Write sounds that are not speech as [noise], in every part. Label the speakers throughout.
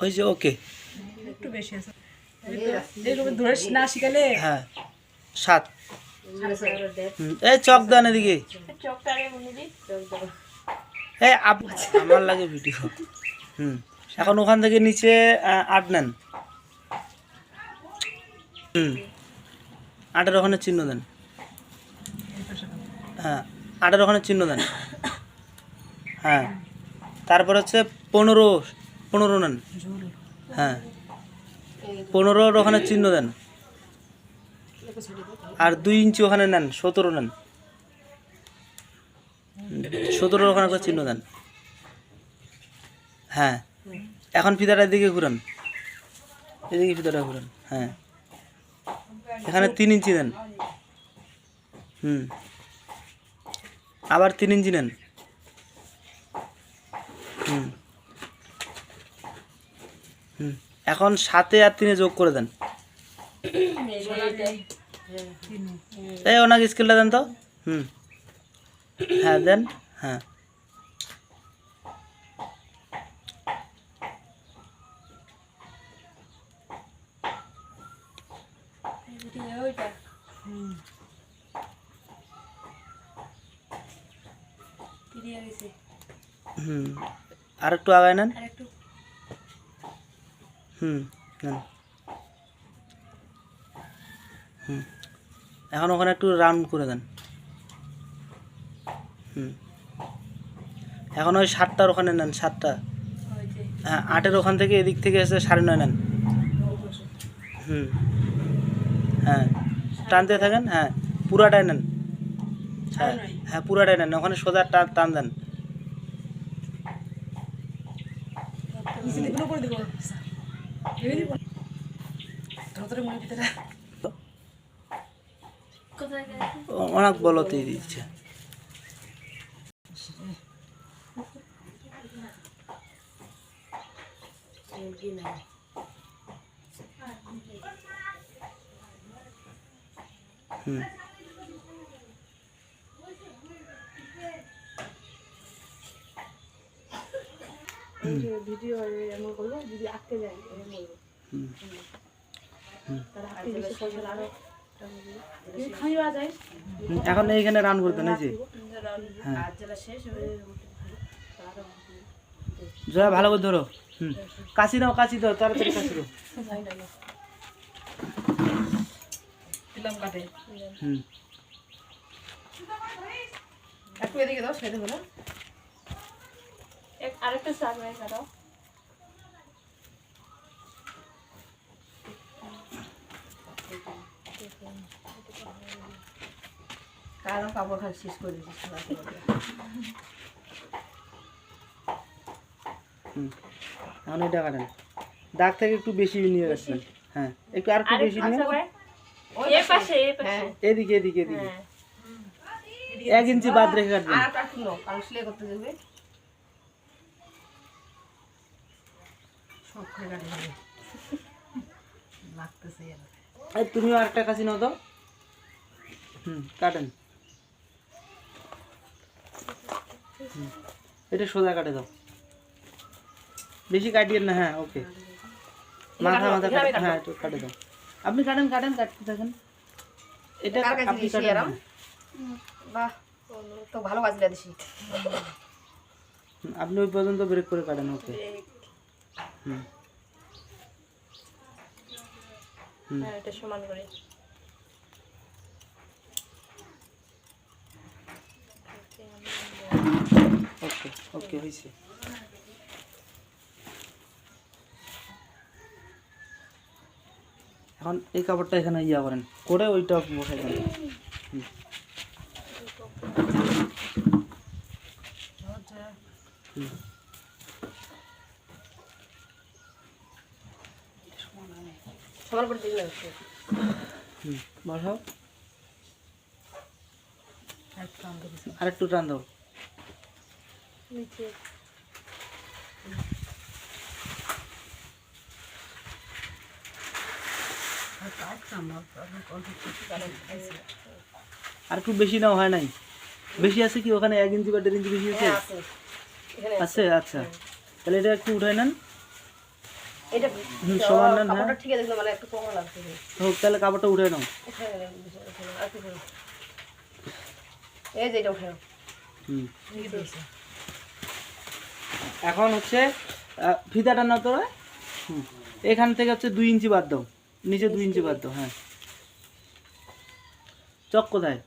Speaker 1: হয়েছে ওকে।
Speaker 2: একটু বেশি আছে। এইরকম ধরে না শিখালে?
Speaker 1: হ্যাঁ সাত। এই চক দেন এদিকে। এই আপ- আমার লাগে ভিডিও হুম এখন ওখান থেকে নিচে আট নেন। হুম আটের ওখানে চিহ্ন দেন। হ্যাঁ আটের ওখানে চিহ্ন দেন। হ্যাঁ তারপর হচ্ছে পনেরো পনেরো নেন। হ্যাঁ। পনেরোর ওখানে চিহ্ন দেন। আর দুই ইঞ্চি ওখানে নেন, সতেরো নেন। সতেরোর ওখানে চিহ্ন দেন। হ্যাঁ। এখন ফিতাটার দিকে ঘুরান। এদিকে ফিতাটা ঘুরান হ্যাঁ। এখানে তিন ইঞ্চি দেন। হুম। আবার তিন ইঞ্চি নেন। হুম। এখন সাতে আর তিনে যোগ করে দেন। এই ওনাকে স্কেলটা দেন তো। হুম। হ্যাঁ দেন। হ্যাঁ। হুম। আর একটু আগায় নেন। হুম নেন হুম। এখন ওখানে একটু রাউন্ড করে দেন। হুম। এখন ওই সাতটার ওখানে নেন, সাতটা। হ্যাঁ আটের ওখান থেকে এদিক থেকে এসে সাড়ে নয় নেন। হুম। হ্যাঁ টানতে থাকেন হ্যাঁ পুরাটাই নেন। হ্যাঁ হ্যাঁ পুরাটাই নেন, ওখানে সোজা টান টান দেন। অনেক বলতে দিচ্ছে। হুম।
Speaker 2: ভিডিও এমন করব যদি আটকে যায় এমন
Speaker 1: এখন এইখানে রান করতেন এই যে হ্যাঁ।
Speaker 2: হবে
Speaker 1: জয়া ভালো করে ধরো। হুম। কাশি দাও কাশি দাও তাড়াতাড়ি কাশি দাও।
Speaker 2: দিলাম কাটে।
Speaker 1: হুম।
Speaker 2: একটু এদিকে দাও সেটা হলো।
Speaker 3: আরেকটা শাক নাই কাটাও
Speaker 2: কারও কাপড় খালি শেষ করে দিচ্ছি
Speaker 1: এখন এটা কাটেন। দাগ থেকে একটু বেশি নিয়ে গেছেন হ্যাঁ একটু আর একটু বেশি নিয়ে
Speaker 3: এই পাশে এই পাশে।
Speaker 1: এদিকে এদিকে এদিকে।
Speaker 3: হ্যাঁ।
Speaker 1: এক ইঞ্চি বাদ রেখে কাটবেন।
Speaker 2: আর কাটুন কারণ সেলাই করতে যাবে সব খেয়ে কাটে যাবে লাগতেছে এর
Speaker 1: এই তুমিও আরেকটা কাশি নাও তো হুম কাটেন। এটা সোজা কাটে দাও। বেশি কাটিয়ে না হ্যাঁ ওকে। মাথা মাথা কাটে হ্যাঁ একটু কাটে দাও। আপনি কাটেন কাটেন কাটতে থাকেন। এটা আপনি কাটেন
Speaker 2: এরম? বাহ তো ভালো কাজ দিছি।
Speaker 1: আপনি ওই পর্যন্ত ব্রেক করে কাটেন ওকে। হুম। হুম
Speaker 3: হ্যাঁ এটা সমান করে।
Speaker 1: ওকে ওকে হয়েছে। এখন এই কাপড়টা এখানে ইয়া করেন করে ওইটা বসাই দেন। হুম। হুম।
Speaker 2: সবার করে দিলে
Speaker 1: হুম বসাও
Speaker 2: একটু আম দিছি
Speaker 1: আর একটু টান দাও
Speaker 3: নিচে
Speaker 2: আর কাটতাম না আপনার কত কিছু কারণ আছে
Speaker 1: আর একটু বেশি নাও হয় নাই বেশি আছে কি ওখানে এক ইঞ্চি বা দেড় ইঞ্চি বেশি আছে
Speaker 2: আছে এখানে
Speaker 1: আছে আচ্ছা তাহলে এটা একটু উঠাই নেন
Speaker 2: এটা
Speaker 1: সমান নেন, হ্যাঁ।
Speaker 2: কাপড়টা ঠিক আছে মানে একটু কম লাগছে।
Speaker 1: হোক তাহলে কাপড়টা উঠে নাও।
Speaker 2: এই যে এটা উঠে
Speaker 1: হুম। এখন হচ্ছে ফিতাটা না তো এখান থেকে হচ্ছে দুই ইঞ্চি বাদ দাও। নিচে দুই ইঞ্চি বাদ দাও হ্যাঁ। চক কোথায়?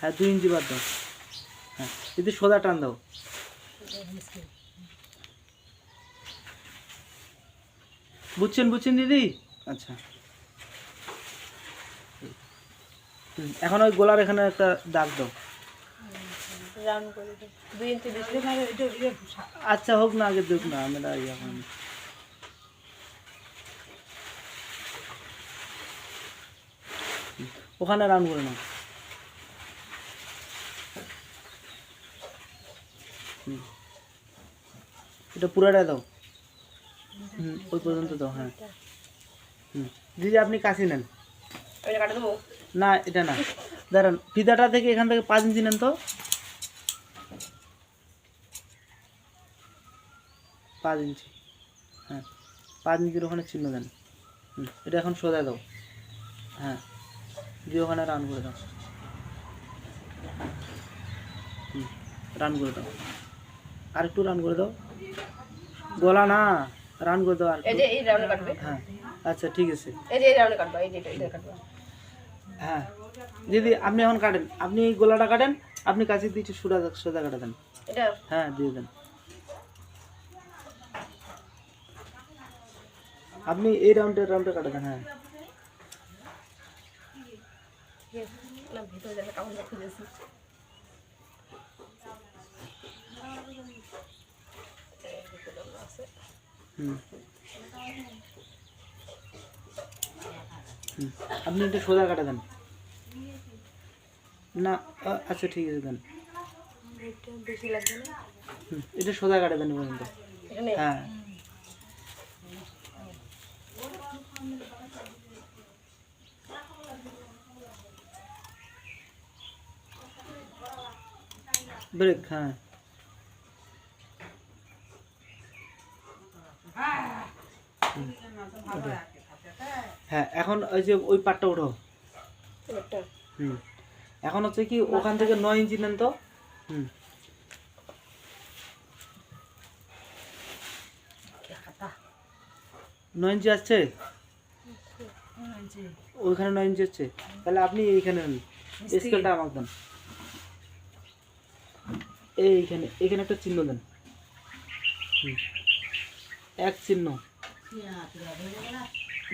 Speaker 1: হ্যাঁ দুই ইঞ্চি বাদ দাও। হ্যাঁ যদি সোজা টান দাও। বুঝছেন বুঝছেন দিদি? আচ্ছা। হুম, এখন ওই গোলার এখানে একটা দাগ দাও।
Speaker 3: রাউন্ড করে দাও
Speaker 2: দুই
Speaker 1: আচ্ছা হোক না আগে দেখ না আমরা এখন ওখানে রান করে নাও। হুম। এটা পুরাটা দাও। হুম ওই পর্যন্ত দাও হ্যাঁ। হুম। দিদি আপনি কাশি নেন। না এটা না। দাঁড়ান ফিতাটা থেকে এখান থেকে পাঁচ ইঞ্চি নেন তো। পাঁচ ইঞ্চি। হ্যাঁ পাঁচ ইঞ্চির ওখানে চিহ্ন দেন। হুম এটা এখন সোজা দাও। হ্যাঁ দিয়ে ওখানে রান করে দাও। হুম রান করে দাও। আর একটু রান করে দাও। গলা না। রান করে দাও আর
Speaker 2: এই
Speaker 1: একটু।
Speaker 2: যে এই রাউন্ডে কাটবে।
Speaker 1: হ্যাঁ আচ্ছা ঠিক আছে।
Speaker 2: এই যে এই রাউন্ডে কাটবা এই যে এটা এটা কাটবা।
Speaker 1: হ্যাঁ। দিদি আপনি এখন কাটেন। আপনি এই গোলাটা কাটেন আপনি কাছে দিচ্ছি সোজা সোজা কাটা দেন।
Speaker 2: এটা?
Speaker 1: হ্যাঁ দিয়ে দেন। আপনি এই রাউন্ডে রাউন্ডে কাটা দেন হ্যাঁ।
Speaker 2: না ভিতরে যাবে কাপড় খুঁজেছি
Speaker 1: হুম হুম আপনি একটু সোজা কাটা দেন। না আচ্ছা ঠিক আছে দেন। এটা সোজা কাটা দেন পর্যন্ত। হ্যাঁ। ব্রেক হ্যাঁ হুম, ওঠো। হ্যাঁ এখন ওই যে ওই পাটটা ওঠো হুম। এখন হচ্ছে কি ওখান থেকে নয় ইঞ্চি নেন তো। হুম। নয় ইঞ্চি আসছে? ওইখানে নয় ইঞ্চি হচ্ছে তাহলে আপনি এইখানে নেন। স্কেলটা আমাকে দেন। এইখানে এখানে একটা চিহ্ন দেন। হুম। এক চিহ্ন।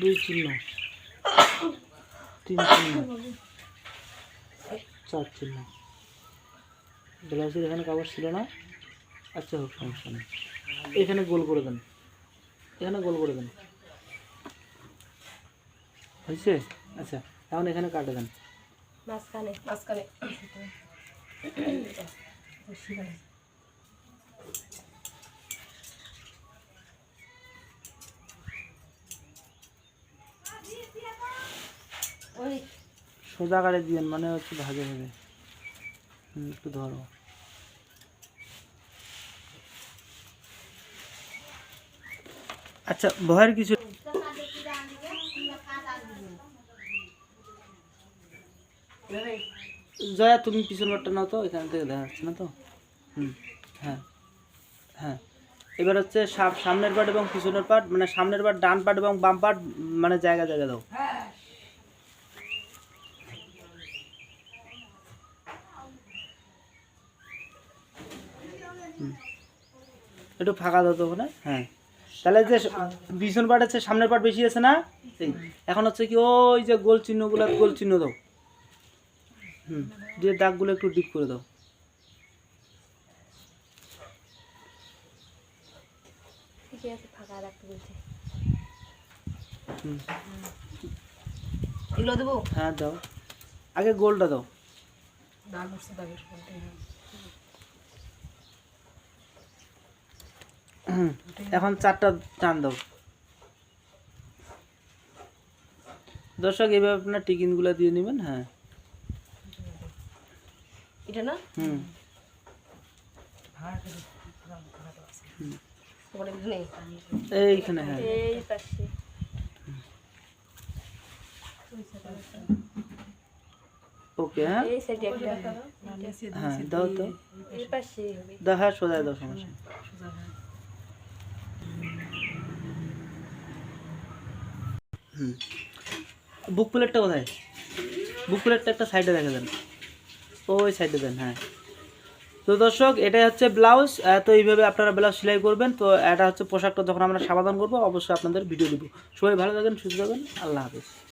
Speaker 1: দুই চিহ্ন। তিন চিহ্ন চার চিহ্ন ব্লাউজের এখানে কাপড় ছিল না। আচ্ছা হোক সমস্যা নেই। এখানে গোল করে দেন। এখানে গোল করে দেন। হয়েছে? আচ্ছা এখন এখানে কাটে দেন।
Speaker 3: মাঝখানে
Speaker 2: মাঝখানে। [coughs]
Speaker 1: সোজা কাটে দিবেন মানে হচ্ছে ভাজে হুম, একটু ধরো। আচ্ছা ভয়ের কিছু জয়া তুমি পিছন পাটটা নাও তো এখান থেকে দেখা যাচ্ছে না তো? হুম হ্যাঁ হ্যাঁ। এবার হচ্ছে সামনের পাট এবং পিছনের পাট মানে সামনের পাট ডান পাট এবং বাম পাট মানে জায়গা জায়গা দাও। একটু ফাঁকা দাও তো ওখানে। হ্যাঁ। তাহলে যে পিছন পাট আছে সামনের পাট বেশি আছে না? এখন হচ্ছে কি ওই যে গোল চিহ্নগুলো গোল চিহ্ন দাও। হুম দিয়ে দাগগুলো একটু ডিপ করে দাও। হ্যাঁ দাও। আগে গোলটা দাও।
Speaker 2: দাগ উঠছে দাগের মধ্যে
Speaker 1: হুম, এখন চারটা টান দাও। দর্শক এইভাবে আপনার টিকিনগুলো দিয়ে নেবেন হ্যাঁ।
Speaker 2: এটা না?
Speaker 1: হুম। এইখানে হ্যাঁ। ওকে হ্যাঁ।
Speaker 3: এই সাইডে একটা।
Speaker 1: হ্যাঁ দাও তো।
Speaker 3: এই পাশে। হবে
Speaker 1: হ্যাঁ সোজা দাও সমস্যা হুম। বুক প্লেটটা কোথায়? বুক প্লেটটা একটা সাইডে রেখে দেন ওই সাইডে দেন হ্যাঁ। তো দর্শক, এটাই হচ্ছে ব্লাউজ। তো এইভাবে আপনারা ব্লাউজ সেলাই করবেন। তো এটা হচ্ছে পোশাকটা যখন আমরা সমাধান করব, অবশ্যই আপনাদের ভিডিও দিব। সবাই ভালো থাকেন, সুস্থ থাকবেন আল্লাহ হাফিজ।